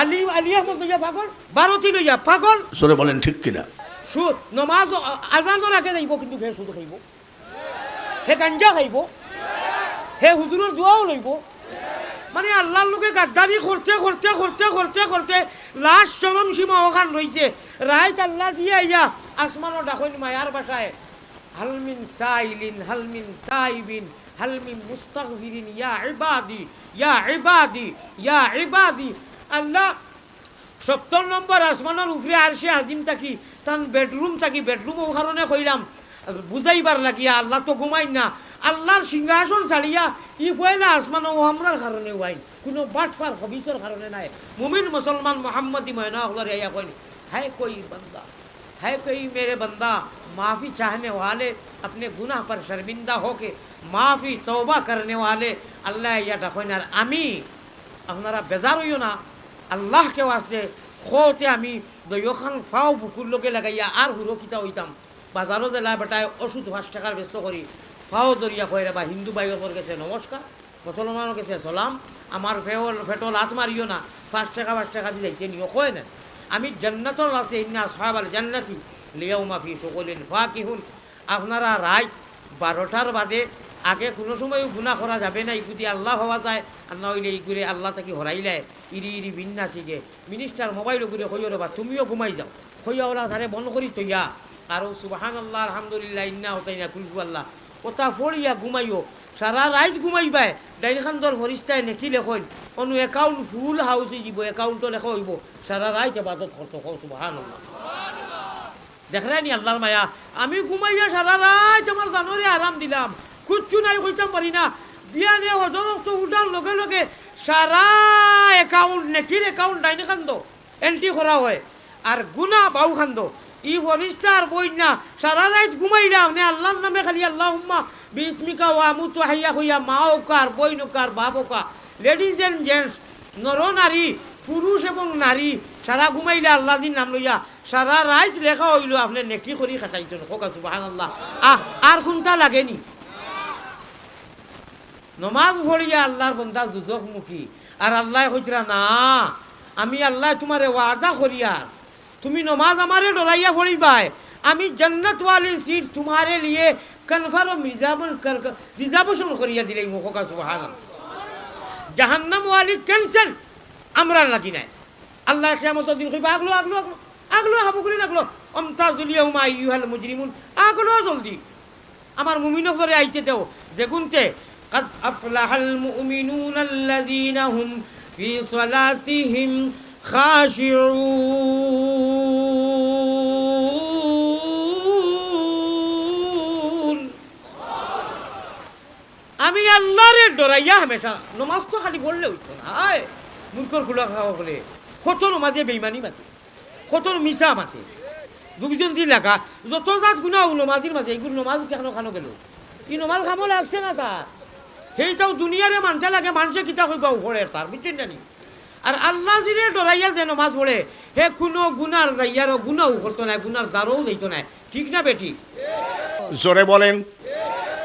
আলি আলি আহমদ লইয়া পাগল বারতি লইয়া পাগল। জোরে বলেন ঠিক কিনা? সুদ নমাজ আজানোর আগে যাইব কিন্তু হে সুদ খাইব। হে গাঞ্জা খাইব। হে হুজুরের দোয়াও লইব। মানে আল্লাহর লোকে গাদ্দারি করতে করতে করতে করতে করতে লাস্ট চরম সীমা ওখান রইছে। রাইত আল্লাহ দিয়ে ইয়া আসমানো ডাকইন মায়ার বাসায়। হালমিন সাইলিন হালমিন তাইবিন হালমিন মুস্তাগফিরিন ইয়া ইবাদি ইয়া ইবাদি ইয়া ইবাদি। আল্লাহ সত্তর নম্বর আসমানের উপরে আর সে আজিম থাকি তান বেডরুম থাকি বেডরুম ও কারণে কইলাম বুঝাইবার লাগিয়া আল্লাহ তো ঘুমাই না আল্লাহর সিংহাসন ছাড়িয়া ই পয়লা আসমান ও আমরার কারণে ওয়াইন কোনো বাটফার হবিসর কারণে নাই মুমিন মুসলমান মোহাম্মদি ময়না হলার ইয়া কইন হ্যাঁ কই বন্দা है कोई मेरे बंदा माफ़ी चाहने वाले अपने गुनाह पर शर्मिंदा होके माफ़ी तौबा करने वाले अल्लाह या डकनार আমি আপনারা বেজার হইও না আল্লাহকে ওয়াস্তে খোতে আমি দইখান ফাও বুকুর লোকে লাগাইয়া আর হুরকিতা হইতাম। বাজারও জেলায় বেটায় ওষুধ পাঁচ টাকার ব্যস্ত করি। ফাও দরিয়া কইরা বা হিন্দু বাইবের গেছে, নমস্কার। মুসলমানও গেছে, সালাম। আমার ফেওল ফেটল হাত মারিও না, পাঁচ টাকা পাঁচ টাকা দিয়ে যাইতে নিও, কয় না? আমি জান্নাতর আছে ইন্না সাহাবাল জান্নাতি। লিয়াউমা ফি সকলিন ফাকিহুন। আপনারা রাত বারোটার বাদে আগে কোনো সময় গুণা করা যাবে না ইগুদি আল্লাহ হওয়া যায়, আর না হইলে ইগুরে আল্লাহ তাকে হরাইলে, ইরি ইরি বিন্যাসিকে মিনিস্টার মোবাইল ঘুরে কইও রে বা, তুমিও ঘুমাই যাও। কইয়া ওলা ধারে বন্ধ করি তৈয়া আর সুবাহান আল্লাহ আলহামদুলিল্লাহ, ইন্না হতাই না কুলফু আল্লাহ। ওটা ফড়িয়া ঘুমাইও, সারা রাত ঘুমাইবাই ডাইন খান্দর ফরিস্তায় নেকি লেখন অনু একাউন্ট ফুল হাউসে যাব একাউন্টও লেখা হইব। সারা রাত এবাদত করতো কও সুবাহান আল্লাহ দেখলেন আল্লাহর মায়া? আমি ঘুমাইয়া সারা রাত আমার জানুয়ারি আরাম দিলাম। কুচ্ছু নাই কইতাম পারি না। বিয়ানে হজরক তো উঠার লগে লগে সারা একাউন্ট নেকির একাউন্ট ডাইনে খান্দ এন্ট্রি করা হয় আর গুনা বাউ খান্দ ই ফরিস্তার বই না সারা রাত ঘুমাইলাম নে আল্লাহর নামে খালি আল্লাহ উম্মা বিস্মিকা ওয়া মুতু হাইয়া হইয়া মা ওকার বই নকার ওকা লেডিজ এন্ড জেন্টস নর নারী পুরুষ এবং নারী সারা ঘুমাইলে আল্লাহ দিন নাম লইয়া সারা রাত লেখা হইল, আপনি নেকি করি খাটাইছেন হোকা সুবাহান আল্লাহ আহ আর কোনটা লাগেনি? নমাজ ভরিয়া আল্লাহর বন্দা দুজকমুখী আর আল্লাহ হইতরা না, আমি আল্লাহ তোমার ওয়াদা করিয়ার তুমি নমাজ আমারে ডরাইয়া ভরিবাই আমি জন্নতওয়ালি সিট তোমারে লিয়ে কনফার্ম রিজার্ভন রিজার্ভেশন করিয়া দিলে মুখকা জাহান্নাম ওয়ালি ক্যান্সেল, আমরা লাগি নাই। আল্লাহ কেমত দিন কইবা, আগলো আগলো আগলো আগলো, হাবু করি লাগল অমতা জুলিয়া হুমা ইউহাল মুজরিমুন, আগলো জলদি। আমার মুমিন করে আইতে দেও দেখুনতে قد أفلح المؤمنون الذين هم في صلاتهم خاشعون আমি আল্লাহরে ডরাইয়া হামেশা নমাজ তো খালি পড়লে হইতো না হায় মূর্খর খোলা খাওয়া বলে কত নমাজে বেইমানি মাতে কত মিশা মাতে দুজন দিন লাগা যত জাত গুণা নমাজির মাঝে এইগুলো নমাজ কেন খানো গেল ই নমাজ খামো লাগছে না তার সেইটাও দুনিয়ারে মানছে লাগে মানুষে কিতা হইব পড়ে তার বুঝছেন জানি আর আল্লাহ জিরে ডরাইয়া যে নমাজ পড়ে হে কোনো গুনার যাইয়ারও গুণাও করতো না গুনার দারও যাইতো না ঠিক না বেটি জোরে বলেন